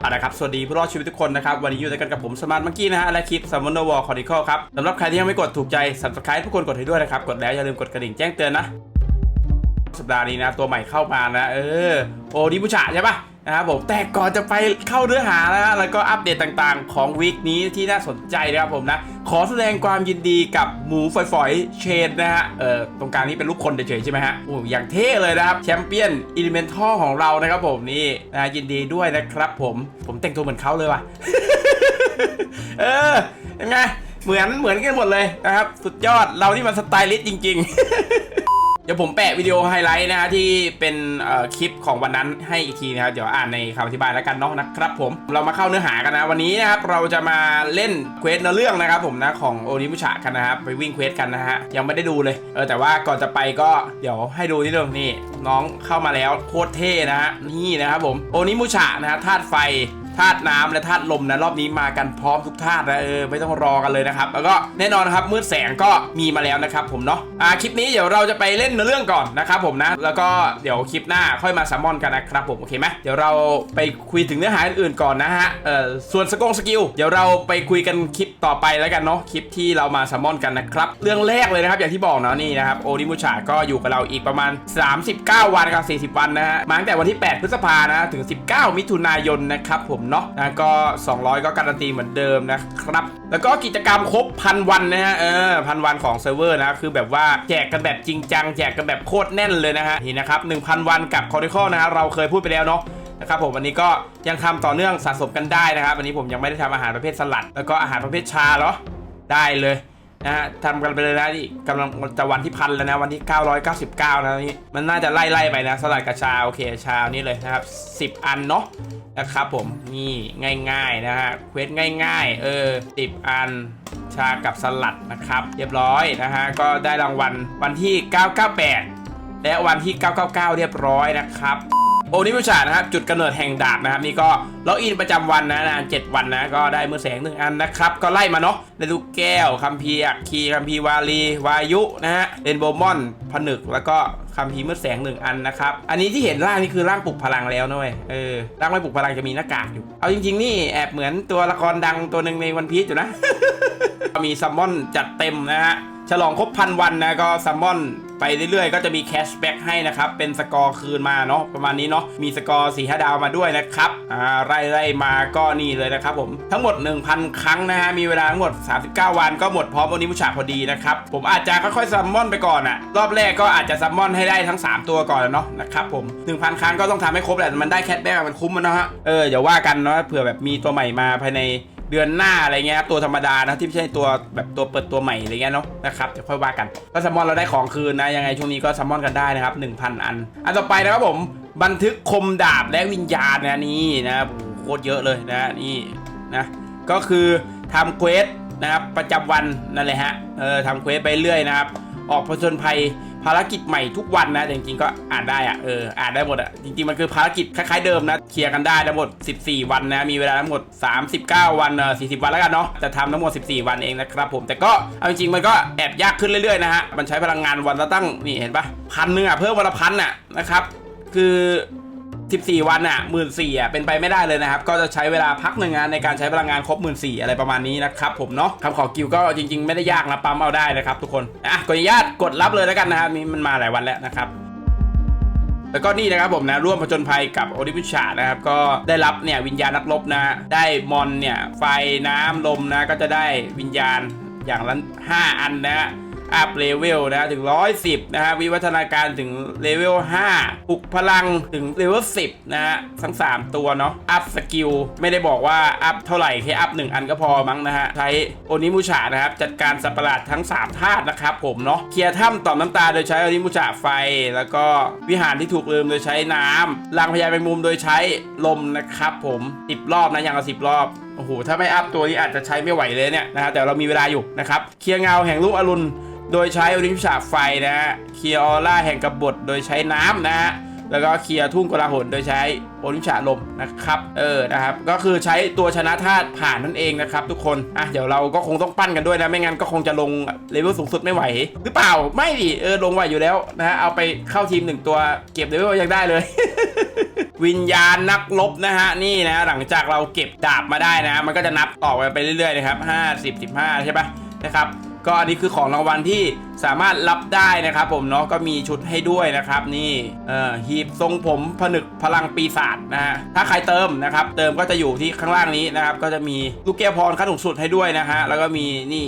เอาละครับ สวัสดีผู้รอดชีวิตทุกคนนะครับ วันนี้อยู่ด้วยกันกับผมสมาร์ทมังกี้นะฮะ และคลิป s ัมอน w วอลคอร์ดิคอลครับสำหรับใครที่ยังไม่กดถูกใจ subscribe ทุกคนกดให้ด้วยนะครับ กดแล้วอย่าลืมกดกระดิ่งแจ้งเตือนนะ สัปดาห์นี้นะ ตัวใหม่เข้ามานะ เออ โอ้ดิบุชะใช่ปะ นะครับผมแต่ก่อนจะไปเข้าเนื้อหานะแล้วก็อัปเดตต่างๆ ของวีคนี้ที่น่าสนใจนะครับผมนะขอแสดงความยินดีกับหมูฝอยๆเชนนะฮะเออตรงกลางนี้เป็นรูปคนเฉยๆใช่ไหมฮะโอ้อย่างเท่เลยนะครับแชมเปี้ยนอิเลเมนทัลของเรานะครับผมนี่นะยินดีด้วยนะครับผมผมแต่งตัวเหมือนเขาเลยว่ะเออยังไงเหมือนเหมือนกันหมดเลยนะครับ สุดยอดเรานี่มันสไตลิสต์จริง ๆ ดี๋ยวผมแปะวิดีโอไฮไลท์นะฮะที่เป็นคลิปของวันนั้นให้อีกทีนะครับเดี๋ยวอ่านในคำอธิบายแล้วกันเนาะนะครับผมเรามาเข้าเนื้อหากันนะวันนี้นะครับเราจะมาเล่นเควสเนื้อเรื่องนะครับผมนะของโอนิมุชะกันนะครับไปวิ่งเควสกันนะฮะยังไม่ได้ดูเลยเออแต่ว่าก่อนจะไปก็เดี๋ยวให้ดูนิดนึงนี่น้องเข้ามาแล้วโคตรเท่นะฮะนี่นะครับผมโอนิมุชะนะฮะธาตุไฟ ธาตุน้ำและธาตุลมนะรอบนี้มากันพร้อมทุกธาตุนะเออไม่ต้องรอกันเลยนะครับแล้วก็แน่นอนนะครับมืดแสงก็มีมาแล้วนะครับผมเนาะอ่าคลิปนี้เดี๋ยวเราจะไปเล่นเนื้อเรื่องก่อนนะครับผมนะแล้วก็เดี๋ยวคลิปหน้าค่อยมาซัมมอนกันนะครับผมโอเคไหมเดี๋ยวเราไปคุยถึงเนื้อหาอื่นๆก่อนนะฮะเออส่วนสกงสกิลเดี๋ยวเราไปคุยกันคลิปต่อไปแล้วกันเนาะคลิปที่เรามาซัมมอนกันนะครับเรื่องแรกเลยนะครับอย่างที่บอกเนาะนี่นะครับโอนิมุชาก็อยู่กับเราอีกประมาณ 39 วันกับ40 วันนะฮะมาตั้งแต่วันที่ 8 พฤษภานะถึง 19 มิถุนายนนะครับผมเนาะนะก็ 200 ก็การันตีเหมือนเดิมนะครับ แล้วก็กิจกรรมครบพันวันนะฮะเออพันวันของเซิร์ฟเวอร์นะคือแบบว่าแจกกันแบบจริงจังแจกกันแบบโคตรแน่นเลยนะฮะนี่นะครับ1,000 วันกับคอร์ดิคอนะฮะเราเคยพูดไปแล้วเนาะนะครับผมวันนี้ก็ยังทำต่อเนื่องสะสมกันได้นะครับวันนี้ผมยังไม่ได้ทำอาหารประเภทสลัด แล้วก็อาหารประเภทชาเหรอได้เลย นะฮะทำกันไปเลยนะนี่กำลังจะวันที่พันแล้วนะ วันที่ 999 นะนี่มันน่าจะไล่ๆไปนะสลัดกับชาโอเคชานี่เลยนะครับ 10 อันเนาะนะครับผมนี่ง่ายๆนะฮะเควสง่าย ๆ เออ10 อันชากับสลัดนะครับ เรียบร้อยนะฮะก็ได้รางวัลวันที่ 998 และวันที่ 999 เรียบร้อยนะครับ โอนิวิชานะครับจุดกำเนิดแห่งดาบนะครับนี่ก็ล็อกอินประจำวันนะนาน7วันนะก็ได้มือแสงหนึ่งอันนะครับก็ไล่มาเนาะได้ลูกแก้วคัมภีอัคคีคัมภีวาลีวายุนะฮะเรนโบว์มอนผนึกแล้วก็คัมภีมือแสงหนึ่งอันนะครับ อันนี้ที่เห็นร่างนี่คือร่างปลุกพลังแล้วนะเว้ย เออ ร่างไม่ปลุกพลังจะมีหน้ากากอยู่ เอาจริงๆ นี่แอบเหมือนตัวละครดังตัวหนึ่งในวันพีชอยู่นะ มีซัมมอนจัดเต็มนะฮะ ฉลองครบพันวันนะก็ซัมมอน ไปเรื่อยๆ ก็จะมีแคชแบ็กให้นะครับ เป็นสกอร์คืนมาเนาะประมาณนี้เนาะมีสกอร์4ีหดาวมาด้วยนะครับอ่าไล่ไล่มาก็นี่เลยนะครับผมทั้งหมด 1,000 ครั้งนะฮะมีเวลาทั้งหมด 39 วันก็หมดพร้อมวันนี้ผู้ชาพอดีนะครับผมอาจจะค่อยๆซัมมอนไปก่อนอะรอบแรกก็อาจจะซัมมอนให้ได้ทั้ง 3 ตัวก่อนเนาะนะครับผม1,000 ครั้งก็ต้องทำให้ครบแหละมันได้แคชแบ็กมันคุ้มมันะฮะเออเดี๋ยวว่ากันเนาะเผื่อแบบมีตัวใหม่มาภายใน เดือนหน้าอะไรเงี้ยครับตัวธรรมดานะที่ไม่ใช่ตัวแบบตัวเปิดตัวใหม่อะไรเงี้ยเนาะนะครับเดี๋ยวค่อยว่ากันก็ซัมมอนเราได้ของคืนนะยังไงช่วงนี้ก็ซัมมอนกันได้นะครับ1,000 อัน อันต่อไปนะครับผมบันทึกคมดาบและวิญญาณนะนี่นะครับโหโคตรเยอะเลยนะนี่นะก็คือทำเควสนะครับประจำวันนั่นแหละฮะเออทำเควสไปเรื่อยนะครับ ออกผจญภัย ภารกิจใหม่ทุกวันนะแต่จริงๆก็อ่านได้อะเอออ่านได้หมดอะจริงๆมันคือภารกิจคล้ายๆเดิมนะเคลียร์กันได้ทั้งหมด 14 วันนะมีเวลาทั้งหมด 39 วันเออ40 วันแล้วกันเนาะจะทำทั้งหมด 14 วันเองนะครับผมแต่ก็เอาจริงๆมันก็แอบยากขึ้นเรื่อยๆนะฮะมันใช้พลังงานวันละตั้งนี่เห็นปะพันหนึ่งอะเพิ่มวันละพันอะนะครับคือ 14 วันอะหมื่นสี่อะเป็นไปไม่ได้เลยนะครับ ก็จะใช้เวลาพักหนึ่งงานในการใช้พลังงานครบหมื่นสี่อะไรประมาณนี้นะครับผมเนาะคำขอกิวก็จริง ๆ ไม่ได้ยากนะปั๊มเอาได้นะครับทุกคนอะกดอนุญาตกดรับเลยแล้วกันนะครับนี่มันมาหลายวันแล้วนะครับแล้วก็นี่นะครับผมนะร่วมผจญภัยกับโอดิพิชานะครับก็ได้รับเนี่ยวิญญาณนักรบนะ ได้มอนเนี่ยไฟน้ำลมนะก็จะได้วิญญาณอย่างละ5อันนะ อัพเลเวลนะถึง 110 นะฮะวิวัฒนาการถึงเลเวล 5 ปลุกพลังถึงเลเวล 10 นะฮะทั้ง 3 ตัวเนาะอัพสกิลไม่ได้บอกว่าอัพเท่าไหร่ แค่อัพ 1 อันก็พอมั้งนะฮะ ใช้โอนิมุชานะครับ จัดการสัตว์ประหลาดทั้ง 3 ธาตุนะครับผมเนาะเคลียร์ถ้ำต่อมน้ำตาโดยใช้โอนิมุชาไฟ แล้วก็วิหารที่ถูกลืมโดยใช้น้ำลังพญาแมงมุมโดยใช้ลมนะครับผม10รอบนะอย่างละ10 รอบ โอ้โห ถ้าไม่อัพตัวนี้อาจจะใช้ไม่ไหวเลยเนี่ยนะฮะแต่เรามีเวลาอยู่นะครับ เคลียร์เงาแห่งลูกอรุณ โดยใช้อริมฉาบไฟนะฮะ เคลียร์ออร่าแห่งกบฏโดยใช้น้ำนะฮะ แล้วก็เคลียร์ทุ่งกลาหลโดยใช้โอริมฉาลมนะครับ เออ นะครับ ก็คือใช้ตัวชนะธาตุผ่านนั่นเองนะครับทุกคน อะ เดี๋ยวเราก็คงต้องปั้นกันด้วยนะ ไม่งั้นก็คงจะลงเลเวลสูงสุดไม่ไหว หรือเปล่า ไม่ดิ เออ ลงไหวอยู่แล้วนะฮะ เอาไปเข้าทีมหนึ่งตัวเก็บเลเวลยังได้เลย วิญญาณนักรบนะฮะนี่นะฮะหลังจากเราเก็บดาบมาได้นะ มันก็จะนับต่อไปเรื่อยๆนะครับ50 15 ใช่ปะนะครับ ก็อันนี้คือของรางวัลที่สามารถรับได้นะครับ ผมเนาะก็มีชุดให้ด้วยนะครับ นี่เอ่อหีบทรงผมผนึกพลังปีศาจนะฮะถ้าใครเติมนะครับ เติมก็จะอยู่ที่ข้างล่างนี้นะครับ ก็จะมีลูกแก้วพรขั้นสูงสุดให้ด้วยนะฮะแล้วก็มีนี่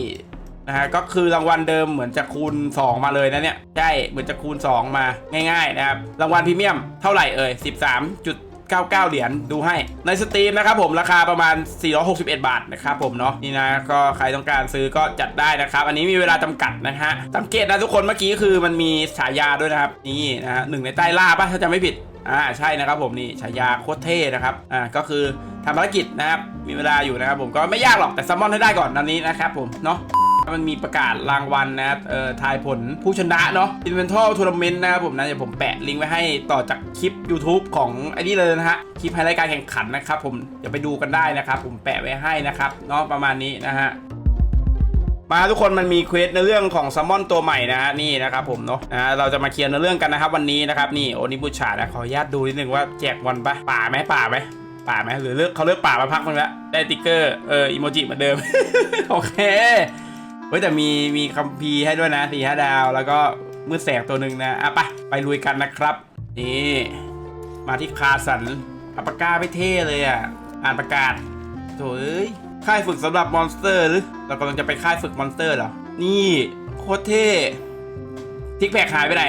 นะฮะก็คือรางวัลเดิมเหมือนจะคูณ 2 มาเลยนะเนี่ย ใช่เหมือนจะคูณ 2 มาง่ายๆนะครับรางวัลพรีเมียมเท่าไหร่เอ่ย13.99 เหรียญดูให้ในสตรีมนะครับผมราคาประมาณ 461 บาทนะครับผมเนาะนี่นะก็ใครต้องการซื้อก็จัดได้นะครับ อันนี้มีเวลาจำกัดนะฮะสังเกตนะทุกคนเมื่อกี้คือมันมีฉายาด้วยนะครับ นี่นะฮะหนึ่งในใต้ล่าป่ะถ้าจำไม่ผิดอ่าใช่นะครับผมนี่ฉายาโคตรเท่นะครับอ่าก็คือทำภารกิจนะครับมีเวลาอยู่นะครับผมก็ไม่ยากหรอกแต่ซัมมอนให้ได้ก่อนตอนนี้นะครับผมเนาะ มันมีประกาศรางวัลนะครับเอ่อทายผลผู้ชนะเนาะ Invental Tournament นะครับผมนะเดี๋ยวผมแปะลิงก์ไว้ให้ต่อจากคลิป YouTube ของไอ้นี่เลยนะฮะ คลิปไฮไลท์การแข่งขันนะครับผมเดี๋ยวไปดูกันได้นะครับ ผมแปะไว้ให้นะครับเนาะประมาณนี้นะฮะมาทุกคนมันมีเควสในเรื่องของซัมมอนตัวใหม่นะฮะนี่นะครับผมเนาะนะเราจะมาเคลียร์ในเรื่องกันนะครับวันนี้นะครับนี่โอนิบุชานะขออนุญาตดูนิดนึงว่าแจกวันปะป่าไหมป่าไหมป่าไหมหรือเลือกเขาเลือกป่ามาพักนึงแล้วได้ติ๊กเกอร์เอออีโมจิเหมือนเดิม โอเค เฮ้ยแต่มีมีคัมภีร์ให้ด้วยนะสี่ห้าดาว แล้วก็มืดแสงตัวหนึ่งนะอะไปไปลุยกันนะครับ นี่มาที่คาสันอัปปากาไม่เท่เลยอะ อ่านประกาศโถเอ้ยค่ายฝึกสำหรับมอนสเตอร์หรือเรากำลังจะไปค่ายฝึกมอนสเตอร์เหรอ นี่โคตรเท่ทิกแพกหายไปไหน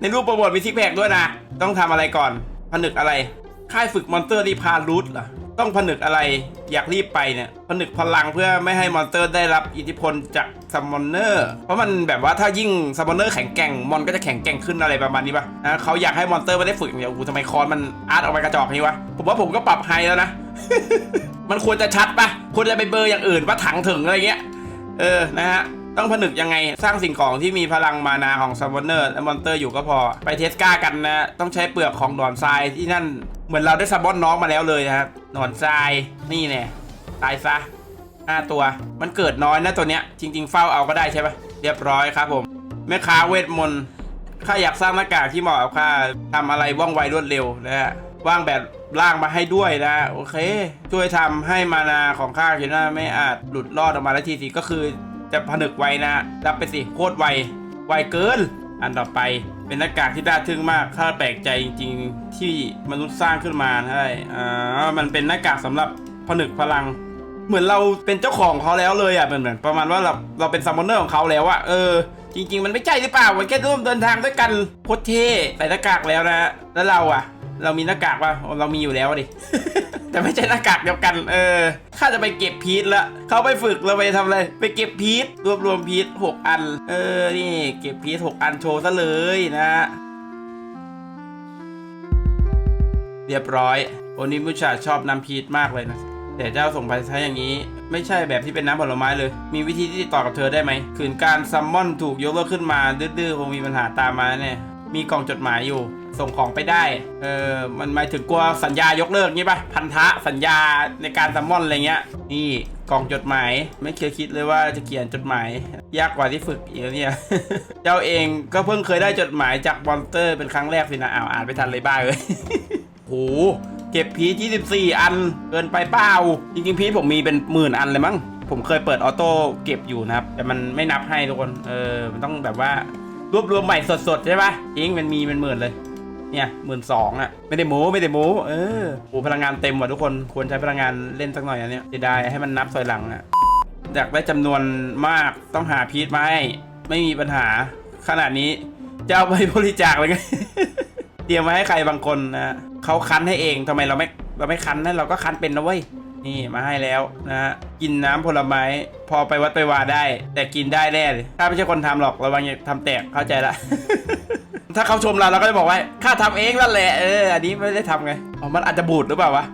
ในรูปโปรโมทมีทิกแพกด้วยนะ ต้องทำอะไรก่อนผนึกอะไร ค่ายฝึกมอนสเตอร์รีพารูทเหรอ ต้องผนึกอะไรอยากรีบไปเนี่ยผนึกพลังเพื่อไม่ให้มอนสเตอร์ได้รับอิทธิพลจากซัมมอนเนอร์เพราะมันแบบว่าถ้ายิ่งซัมมอนเนอร์แข็งแกร่งมอนก็จะแข็งแกร่งขึ้นอะไรประมาณนี้ป่ะนะเขาอยากให้มอนสเตอร์ไม่ได้ฝึกอย่างเดียวกูทำไมคอนมันอาร์ตออกไปกระจอกอย่างนี้วะผมว่าผมก็ปรับไฮแล้วนะ มันควรจะชัดปะควรจะไปเบอร์อย่างอื่นว่าถังถึงอะไรเงี้ยเออนะฮะต้องผนึกยังไงสร้างสิ่งของที่มีพลังมานาของซัมมอนเนอร์และมอนเตอร์อยู่ก็พอ ไปเทสกากันนะ ต้องใช้เปลือกของหนอนทรายที่นั่นเหมือนเราได้ซัมมอนน้องมาแล้วเลยนะครับ นอนทรายนี่แน่ตายซะห้าตัว มันเกิดน้อยนะตัวเนี้ย จริง ๆ เฝ้าเอาก็ได้ใช่ปะเรียบร้อยครับผมแม่ค้าเวทมนต์ข้าอยากสร้างหน้ากากที่เหมาะกับข้าทำอะไรว่องไวรวดเร็วนะฮะว่างแบบล่างมาให้ด้วยนะ โอเค ช่วยทำให้มานาของข้าคิดว่าไม่อาจหลุดรอดออกมาได้ทีสิก็คือจะผนึกไวนะ รับไปสิโคตรไว ไวเกิน อันต่อไป เป็นหน้ากากที่น่าทึ่งมากข้าแปลกใจจริง ๆ ที่มนุษย์สร้างขึ้นมาใช่อ่ามันเป็นหน้ากากสำหรับผนึกพลัง เหมือนเราเป็นเจ้าของเขาแล้วเลยอะเหมือนเหมือนประมาณว่าเราเราเป็นซัมมอนเนอร์ของเขาแล้วอะเออจริง ๆ มันไม่ใช่หรือเปล่ามันแค่ร่วมเดินทางด้วยกันโคตรเท่ใส่หน้ากากแล้วนะแล้วเราอะ เรามีหน้ากากป่ะเรามีอยู่แล้วดิ แต่ไม่ใช่หน้ากากเดียวกัน เออ ข้าจะไปเก็บพีทละ เขาไปฝึกเราไปทำอะไร ไปเก็บพีทรวบรวมพีทหกอัน เออ นี่ เก็บพีทหกอันโชว์ซะเลยนะ เรียบร้อย โอนิมุชาชอบน้ำพีชมากเลยนะ แต่เจ้าส่งไปใช้อย่างนี้ ไม่ใช่แบบที่เป็นน้ำผลไม้เลย มีวิธีที่ติดต่อกับเธอได้ไหม ขืนการซัมมอนถูกยกเลิกขึ้นมาดื้อๆคงมีปัญหาตามมาแน่ มีกล่องจดหมายอยู่ ส่งของไปได้ เออมันหมายถึงกลัวสัญญายกเลิกงี้ปะพันธะสัญญาในการซัมมอนอะไรเงี้ย นี่กล่องจดหมายไม่เคยคิดเลยว่าจะเขียนจดหมาย ยากกว่าที่ฝึกอีกเนี่ย เจ้าเองก็เพิ่งเคยได้จดหมายจากมอนสเตอร์เป็นครั้งแรกสินะอ้าวอ่านไม่ทันเลยบ้าเลยโหเก็บพีท24 อันเกินไปเปล่า จริงๆ พีทผมมีเป็นหมื่นอันเลยมั้ง ผมเคยเปิดออโต้เก็บอยู่นะครับ แต่มันไม่นับให้ทุกคน เออ มันต้องแบบว่า วบรวมใหม่สดๆใช่ปะจริงมันมีเป็นหมื่นเลย เนี่ยหมื่นสองอะ ไม่ได้โม้ไม่ได้โม้เออโหพลังงานเต็มว่ะทุกคนควรใช้พลังงานเล่นสักหน่อยอันเนี้ยจะได้ให้มันนับถอยหลังอะอยากได้จำนวนมากต้องหาพีทมาให้ไม่มีปัญหาขนาดนี้จะเอาไปบริจาคเลยไงเตรียมไว้ให้ใครบางคนนะเขาคันให้เองทำไมเราไม่เราไม่คันนะเราก็คันเป็นนะเว้ย นี่มาให้แล้วนะฮะกินน้ำผลไม้พอไปวัดไปวาได้ แต่กินได้แน่เลยถ้าไม่ใช่คนทำหรอกระวังอย่าทำแตกเข้าใจละถ้าเขาชมเราเราก็จะบอกว่าข้าทำเองนั่นแหละเอออันนี้ไม่ได้ทำไงอ๋อมันอาจจะบูดหรือเปล่าวะ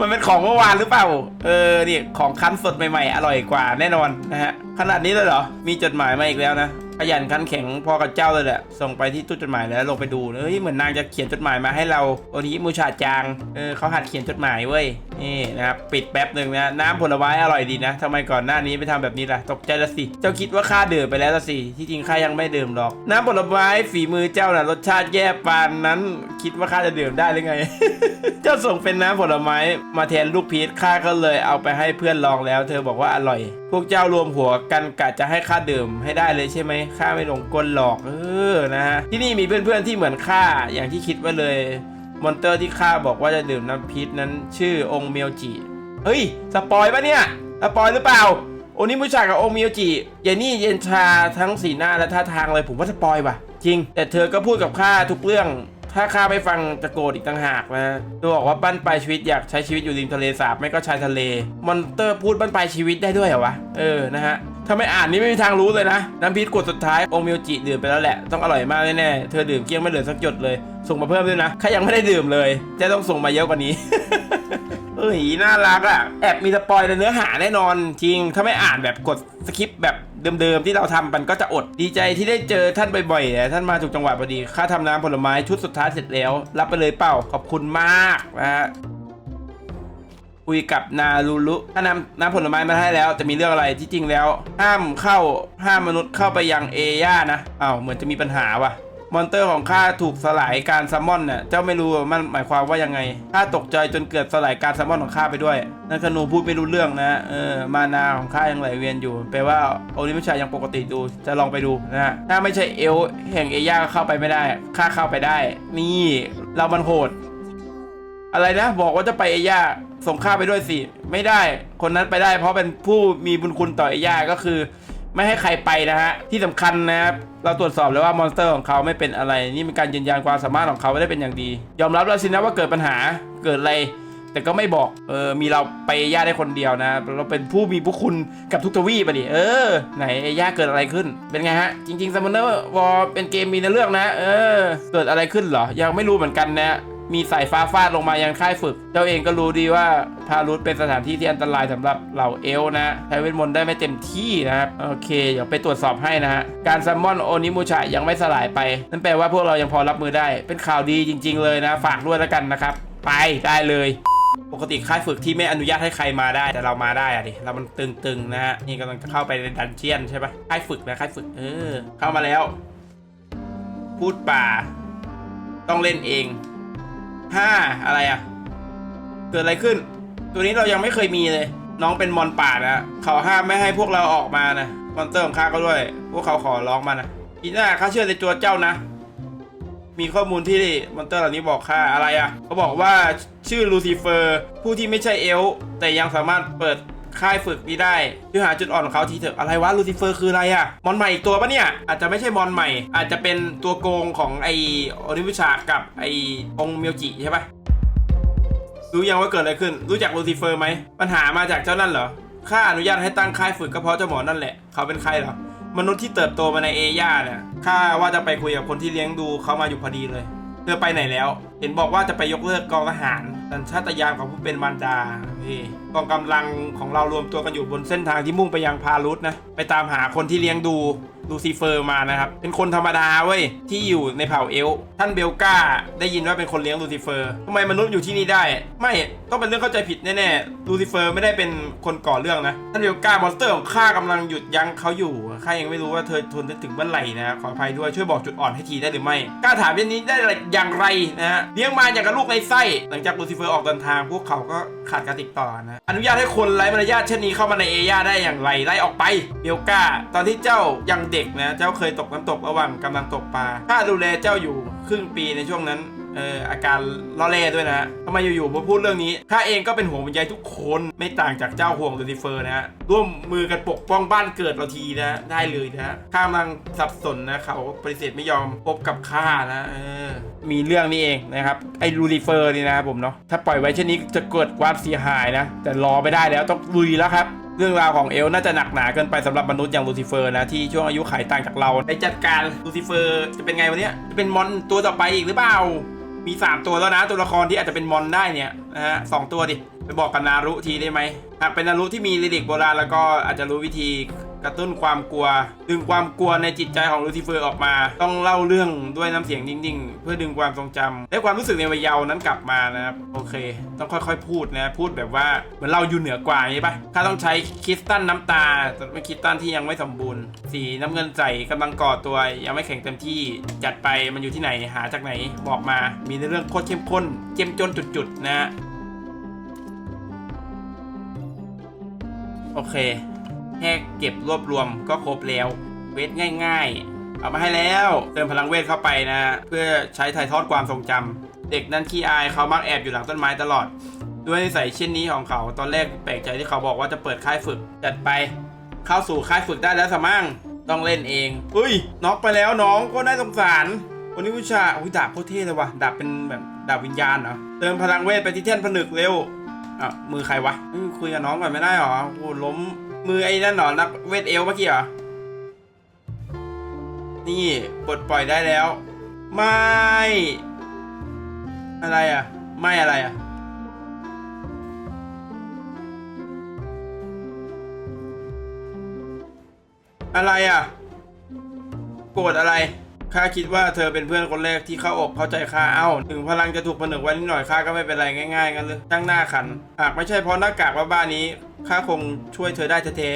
มันเป็นของเมื่อวานหรือเปล่า เออนี่ของคั้นสดใหม่ๆ อร่อยกว่าแน่นอนนะฮะขนาดนี้เลยเหรอมีจดหมายมาอีกแล้วนะ ขยันขันแข็งพอกับเจ้าเลยแหละ ส่งไปที่ตู้จดหมายแล้วลงไปดูเฮ้ยเหมือนนางจะเขียนจดหมายมาให้เราโอนิมูชาจางเออเขาหัดเขียนจดหมายเว้ยนี่นะครับปิดแป๊บหนึ่งนะน้ำผลไม้อร่อยดีนะทำไมก่อนหน้านี้ไม่ทำแบบนี้ล่ะตกใจละสิเจ้าคิดว่าข้าดื่มไปแล้วละสิที่จริงข้ายังไม่ดื่มหรอก น้ำผลไม้ฝีมือเจ้าน่ะรสชาติแย่ปานนั้น คิดว่าข้าจะดื่มได้หรือไง เจ้าส่งเป็นน้ำผลไม้มาแทนลูกพีชข้าก็เลยเอาไปให้เพื่อนลองแล้ว เธอบอกว่าอร่อย พวกเจ้ารวมหัวกันกะจะให้ข้าดื่มให้ได้เลยใช่ไหมข้าไม่หลงกลหลอก เออนะฮะที่นี่มีเพื่อนๆที่เหมือนข้าอย่างที่คิดไว้เลยมอนเตอร์ที่ข้าบอกว่าจะดื่มน้ำพีชนั้นชื่อองค์เมียวจิเฮ้ยสปอยปะเนี่ยสปอยหรือเปล่าโอนิมุชากับองค์เมียวจิเยนี่เย็นชาทั้งสีหน้าและท่าทางเลยผมว่าสปอยว่ะจริง แต่เธอก็พูดกับข้าทุกเรื่อง ถ้าข้าไม่ฟังจะโกรธอีกต่างหากนะเธอบอกว่าบั้นปลายชีวิตอยากใช้ชีวิตอยู่ริมทะเลสาบไม่ก็ชายทะเล มอนเตอร์พูดบั้นปลายชีวิตได้ด้วยเหรอวะ เออ นะฮะ ถ้าไม่อ่านนี่ไม่มีทางรู้เลยนะ น้ำพริกขวดสุดท้ายองมิวจิดื่มไปแล้วแหละ ต้องอร่อยมากแน่ๆ เธอดื่มเกลี้ยงไม่เหลือสักหยดเลย ส่งมาเพิ่มด้วยนะข้ายังไม่ได้ดื่มเลยจะต้องส่งมาเยอะกว่านี้ เอ้ยน่ารักอะแอบมีสปอยในเนื้อหาแน่นอนจริง ถ้าไม่อ่านแบบกดสคริปต์แบบเดิมๆที่เราทำมันก็จะอดดีใจที่ได้เจอท่านบ่อยๆอะท่านมาถูกจังหวะพอดีข้าทำน้ำผลไม้ชุดสุดท้ายเสร็จแล้ว รับไปเลยเปล่าขอบคุณมากนะฮะคุยกับนารูรุถ้านำน้ำผลไม้มาให้แล้ว จะมีเรื่องอะไรที่จริงแล้ว ห้ามเข้าห้ามมนุษย์เข้าไปยังเอย่านะอ้าวเหมือนจะมีปัญหาว่ะ มอนเตอร์ของข้าถูกสลายการซัมมอนเนี่ยเจ้าไม่รู้มันหมายความว่ายังไงข้าตกใจจนเกิดสลายการซัมมอนของข้าไปด้วยนักธนูพูดไม่รู้เรื่องนะเออมานาของข้ายังไหลเวียนอยู่แปลว่าโอลิมิชายังปกติดูจะลองไปดูนะฮะถ้าไม่ใช่เอลแห่งเอย่าก็เข้าไปไม่ได้ข้าเข้าไปได้ นี่เรามันโหด อะไรนะ บอกว่าจะไปเอย่าส่งข้าไปด้วยสิ ไม่ได้ คนนั้นไปได้เพราะเป็นผู้มีบุญคุณต่อเอย่าก็คือ ไม่ให้ใครไปนะฮะ ที่สำคัญนะครับ เราตรวจสอบแล้วว่ามอนสเตอร์ของเขาไม่เป็นอะไร นี่เป็นการยืนยันความสามารถของเขาได้เป็นอย่างดี ยอมรับแล้วสินะว่าเกิดปัญหา เกิดอะไร แต่ก็ไม่บอก เออ มีเราไปย่าได้คนเดียวนะ เราเป็นผู้มีผู้คุณกับทุกทวีปะดิ เออ ไหนย่าเกิดอะไรขึ้น เป็นไงฮะ จริงๆซัมมอนเนอร์วอลเป็นเกมมีในเรื่องนะ เออ เกิดอะไรขึ้นเหรอ ยังไม่รู้เหมือนกันนะ มีสายฟ้าฟาดลงมายังค่ายฝึก เจ้าเองก็รู้ดีว่าพารุธเป็นสถานที่ที่อันตรายสำหรับเหล่าเอลนะใช้เวทมนต์ได้ไม่เต็มที่นะครับโอเค เดี๋ยวไปตรวจสอบให้นะฮะ การซัมมอนโอนิมูชะยังไม่สลายไป นั่นแปลว่าพวกเรายังพอรับมือได้ เป็นข่าวดีจริง ๆ เลยนะ ฝากด้วยแล้วกันนะครับ ไปได้เลยปกติค่ายฝึกที่ไม่อนุญาตให้ใครมาได้แต่เรามาได้อะดิเรามันตึงๆนะฮะนี่กำลังจะเข้าไปในดันเจียนใช่ปะค่ายฝึกนะค่ายฝึกเออเข้ามาแล้ว พูดป่า ต้องเล่นเอง ห้าอะไรอะ เกิดอะไรขึ้น ตัวนี้เรายังไม่เคยมีเลย น้องเป็นมอนป่านะเขาห้ามไม่ให้พวกเราออกมานะมอนเตอร์ของข้าก็ด้วย พวกเขาขอร้องมานะอีน่าข้าเชื่อในตัวเจ้านะ มีข้อมูลที่มอนเตอร์เหล่านี้บอกข้าอะไรอะเขาบอกว่าชื่อลูซิเฟอร์ ผู้ที่ไม่ใช่เอลแต่ยังสามารถเปิด ค่ายฝึกนี้ได้ช่วยหาจุดอ่อนของเขาทีเถอะอะไรวะลูซิเฟอร์คืออะไรอะมอนใหม่อีกตัวปะเนี่ย อาจจะไม่ใช่มอนใหม่ อาจจะเป็นตัวโกงของไอโอนิวิชากับไอองเมียวจิใช่ปะรู้ยังว่าเกิดอะไรขึ้น รู้จักลูซิเฟอร์ไหมปัญหามาจากเจ้านั่นเหรอข้าอนุญาตให้ตั้งค่ายฝึกก็เพราะเจ้าหมอนั่นแหละ เขาเป็นใครเหรอมนุษย์ที่เติบโตมาในเอย่าเนี่ยข้าว่าจะไปคุยกับคนที่เลี้ยงดูเขามาอยู่พอดีเลยเธอไปไหนแล้ว เห็นบอกว่าจะไปยกเลิกกองทหารสัญชาตญาณของผู้เป็นมารดา พี่กองกำลังของเรารวมตัวกันอยู่บนเส้นทางที่มุ่งไปยังพารุสนะ ไปตามหาคนที่เลี้ยงดู ลูซิเฟอร์มานะครับ เป็นคนธรรมดาเว้ย ที่อยู่ในเผ่าเอลท่านเบลกาได้ยินว่าเป็นคนเลี้ยงลูซิเฟอร์ทำไมมนุษย์อยู่ที่นี่ได้ ไม่ต้องเป็นเรื่องเข้าใจผิดแน่ๆลูซิเฟอร์ไม่ได้เป็นคนก่อเรื่องนะ ท่านเบลกามอนสเตอร์ของข้ากำลังหยุดยั้งเขาอยู่ข้ายังไม่รู้ว่าเธอทนได้ถึงเมื่อไหร่นะขออภัยด้วยช่วยบอกจุดอ่อนให้ทีได้หรือไม่กล้าถามเรื่องนี้ได้อย่างไรนะฮะเลี้ยงมาอย่างกับลูกในไส้หลังจากลูซิเฟอร์ออกเดินทางพวกเขาก็ขาดการติดต่อนะอนุญาตให้คนไร้มารยาทเช่นนี้เข้ามาในเอยาได้อย่างไรไล่ออกไปเบลกาตอนที่เจ้ายังเด็กนะ เจ้าเคยตกน้ำตกระหว่างกำลังตกปลาข้าดูแลเจ้าอยู่ครึ่งปีในช่วงนั้นเอออาการล้อเล่ด้วยนะทำไมอยู่ๆมาพูดเรื่องนี้ข้าเองก็เป็นห่วงเป็นใยทุกคนไม่ต่างจากเจ้าห่วงลูซิเฟอร์นะฮะร่วมมือกันปกป้องบ้านเกิดเราทีนะได้เลยนะข้ากำลังสับสนนะเขาปฏิเสธไม่ยอมพบกับข้านะเออมีเรื่องนี้เองนะครับไอ้ลูซิเฟอร์นี่นะครับผมเนาะถ้าปล่อยไว้เช่นนี้จะเกิดความเสียหายนะ แต่รอไม่ได้แล้วต้องลุยแล้วครับ เรื่องราวของเอลน่าจะหนักหนาเกินไปสำหรับมนุษย์อย่างลูซิเฟอร์นะที่ช่วงอายุขัยต่างจากเราไปจัดการลูซิเฟอร์จะเป็นไงวันนี้จะเป็นมอนตัวต่อไปอีกหรือเปล่ามี 3 ตัวแล้วนะตัวละครที่อาจจะเป็นมอนได้เนี่ยนะฮะสองตัวดิไปบอกกับนารุทีได้ไหมหากเป็นนารุที่มีลิลิกโบราณแล้วก็อาจจะรู้วิธี กระตุ้นความกลัว ดึงความกลัวในจิตใจของลูซิเฟอร์ออกมา ต้องเล่าเรื่องด้วยน้ำเสียงนิ่งๆ เพื่อดึงความทรงจำและความรู้สึกในวัยเยาว์นั้นกลับมานะครับโอเค ต้องค่อยๆ พูดนะพูดแบบว่าเหมือนเราอยู่เหนือกว่าอย่ปะข้าต้องใช้คริสตัลน้ำตาแต่เป็นคริสตัลที่ยังไม่สมบูรณ์ สีน้ำเงินใสกำลังก่อตัวยังไม่แข็งเต็มที่จัดไปมันอยู่ที่ไหนหาจากไหนบอกมา มีในเรื่องโคตรเข้มข้นเจ้มจนจุดๆนะโอเค แค่เก็บรวบรวมก็ครบแล้ว เวทง่าย ๆ เอามาให้แล้ว เติมพลังเวทเข้าไปนะ เพื่อใช้ถ่ายทอดความทรงจำเด็กนั่นขี้อายเขามักแอบอยู่หลังต้นไม้ตลอด ด้วยนิสัยเช่นนี้ของเขา ตอนแรกแปลกใจที่เขาบอกว่าจะเปิดค่ายฝึก จัดไป เข้าสู่ค่ายฝึกได้แล้วสมั่งต้องเล่นเองอุ้ยน็อกไปแล้วน้องก็น่าสงสารวันนี้วิชาอุ้ยดาบโคตรเท่เลยว่ะดาบเป็นแบบดาบวิญญาณเหรอเติมพลังเวทไปที่แท่นผนึกเร็วอะมือใครวะคุยกับน้องก่อนไม่ได้หรอโอ้ล้ม มือไอ้นั่นหรอนักเวทเอลเมื่อกี้เหรอ นี่ปลดปล่อยได้แล้ว ไม่ อะไรอะ ไม่อะไรอะ อะไรอะ โกรธอะไรข้าคิดว่าเธอเป็นเพื่อนคนแรกที่เข้าอกเข้าใจข้าเอ้า ถึงพลังจะถูกผนึกไว้นิดหน่อยข้าก็ไม่เป็นไรง่ายๆกันเลยตั้งหน้าขัน หากไม่ใช่เพราะหน้ากากว่าบ้านนี้ ข้าคงช่วยเธอได้แท้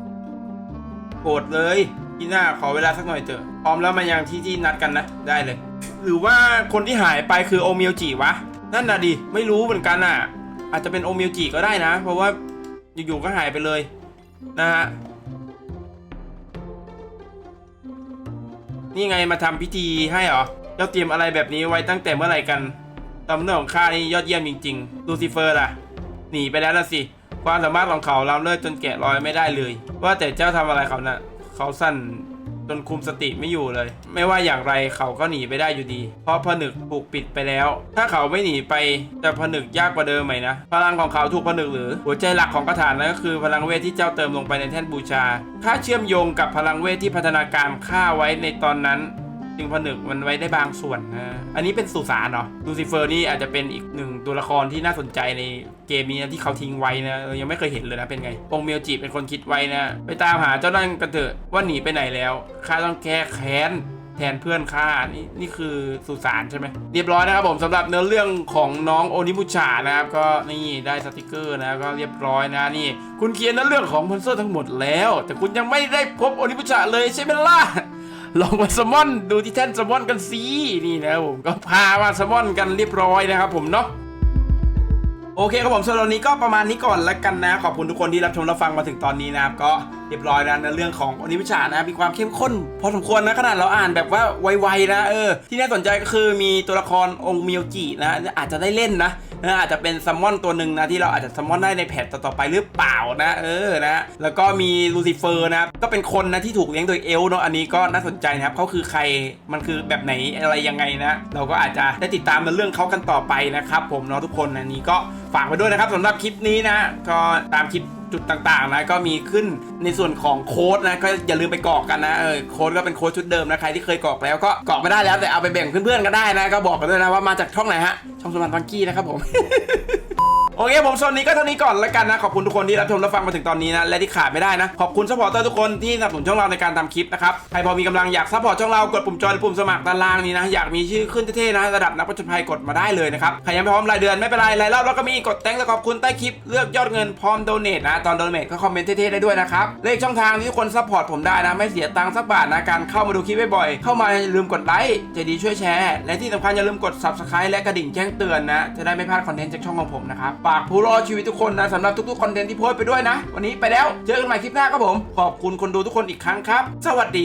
ๆโกรธเลยพี่หน้าขอเวลาสักหน่อยเถอะ พร้อมแล้วมายังที่ที่นัดกันนะ ได้เลย หรือว่าคนที่หายไปคือโอเมียวจิวะ นั่นน่ะดิ ไม่รู้เหมือนกันอะ อาจจะเป็นโอเมียวจิก็ได้นะ เพราะว่าอยู่ๆก็หายไปเลย นะฮะ นี่ไงมาทำพิธีให้เหรอ เจ้าเตรียมอะไรแบบนี้ไว้ตั้งแต่เมื่อไหร่กันตำแหน่งของข้านี่ยอดเยี่ยมจริง ๆ ลูซิเฟอร์ล่ะ หนีไปแล้วละสิ ความสามารถของเขาล้ำเลิศจนแกะรอยไม่ได้เลย ว่าแต่เจ้าทำอะไรเขานะ่ะเขาสั่นจนคุมสติไม่อยู่เลย ไม่ว่าอย่างไรเขาก็หนีไปได้อยู่ดี เพราะผนึกถูกปิดไปแล้ว ถ้าเขาไม่หนีไปจะผนึกยากกว่าเดิมไหมนะ พลังของเขาถูกผนึกหรือ หัวใจหลักของกระถานนั้นก็คือพลังเวทที่เจ้าเติมลงไปในแท่นบูชาค่าเชื่อมโยงกับพลังเวทที่พัฒนาการค่าไว้ในตอนนั้น จึงผนึกมันไว้ได้บางส่วนนะอันนี้เป็นสุสานเหรอลูซิเฟอร์นี่อาจจะเป็นอีกหนึ่งตัวละครที่น่าสนใจในเกมนี้นะที่เขาทิ้งไว้นะยังไม่เคยเห็นเลยนะเป็นไงองเมียวจิเป็นคนคิดไว้นะ ไปตามหาเจ้านั่นกันเถอะว่าหนีไปไหนแล้วข้าต้องแก้แค้นแทนเพื่อนข้านี่นี่คือสุสานใช่ไหมเรียบร้อยนะครับผมสำหรับเนื้อเรื่องของน้องโอนิบุชานะครับ ก็นี่ได้สติกเกอร์นะก็เรียบร้อยนะนี่ คุณเขียนเนื้อเรื่องของมอนสเตอร์ทั้งหมดแล้ว แต่คุณยังไม่ได้พบโอนิบุชาเลยใช่ไหมล่ะ ลองมาสมอนดูที่แท่นสมอนกันสินี่นะผมก็พามาสมอนกันเรียบร้อยนะครับผมเนาะโอเคครับผมสำหรับวันนี้ก็ประมาณนี้ก่อนแล้วกันนะ ขอบคุณทุกคนที่รับชมรับฟังมาถึงตอนนี้นะครับก็ เรียบร้อยแล้วในเรื่องของอนิวิชานะมีความเข้มข้น พอสมควรนะขนาดเราอ่านแบบว่าไวๆนะเออที่น่าสนใจก็คือมีตัวละครองค์มียวจินะอาจจะได้เล่นนะนะอาจจะเป็นซัมมอนตัวหนึ่งนะที่เราอาจจะซัมมอนได้ในแพทต่อๆไปหรือเปล่านะเออนะแล้วก็มีลูซิเฟอร์นะก็เป็นคนนะที่ถูกเลี้ยงโดยเอลเนาะอันนี้ก็น่าสนใจนะครับเขาคือใครมันคือแบบไหนอะไรยังไงนะ เราก็อาจจะได้ติดตามในเรื่องเขากันต่อไปนะครับผมเนาะทุกคนอันนี้ก็ฝากไว้ด้วยนะครับสำหรับคลิปนี้นะก็ตามคลิป จุดต่างๆนะก็มีขึ้นในส่วนของโค้ดนะก็อย่าลืมไปกรอกกันนะเออโค้ดก็เป็นโค้ดชุดเดิมนะใครที่เคยกรอกแล้วก็กรอกไม่ได้แล้วแต่เอาไปแบ่งเพื่อนๆก็ได้นะก็บอกกันด้วยนะว่ามาจากช่องไหนฮะช่องสมันฟังกี้นะครับผม โอเคผมโซนนี้ก็เท่านี้ก่อนแล้วกันนะ ขอบคุณทุกคนที่รับชมรับฟังมาถึงตอนนี้นะ และที่ขาดไม่ได้นะ ขอบคุณซัพพอร์ตเตอร์ทุกคนที่สนับสนุนช่องเราในการทำคลิปนะครับ ใครพอมีกำลังอยากซัพพอร์ตช่องเรา กดปุ่มจอยหรือปุ่มสมัครด้านล่างนี้นะ อยากมีชื่อขึ้นเท่ๆนะ ระดับนักประจนภัยกดมาได้เลยนะครับ ใครยังไม่พร้อมรายเดือนไม่เป็นไร รายรอบแล้วก็มีกดแตงและขอบคุณใต้คลิปเลือกยอดเงินพร้อมโดเนทนะ ตอนโดเนทก็คอมเมนต์เท่ๆได้ด้วยนะครับเลขช่องทางที่ทุกคนซัพพอร์ตผมได้นะ ไม่เสียตังค์สักบาทนะการเข้ามาดูคลิปบ่อยๆเข้ามาอย่าลืมกดไลค์ใจดีช่วยแชร์ และที่สำคัญอย่าลืมกด subscribe และกระดิ่งแจ้งเตือนนะจะได้ไม่พลาดคอนเทนต์จากช่องของผมนะครับฝากผู้รอดชีวิตทุกคนนะสำหรับทุกๆคอนเทนต์ที่โพสต์ไปด้วยนะ วันนี้ไปแล้วเจอกันใหม่คลิปหน้าครับผม ขอบคุณคนดูทุกคนอีกครั้งครับ สวัสดี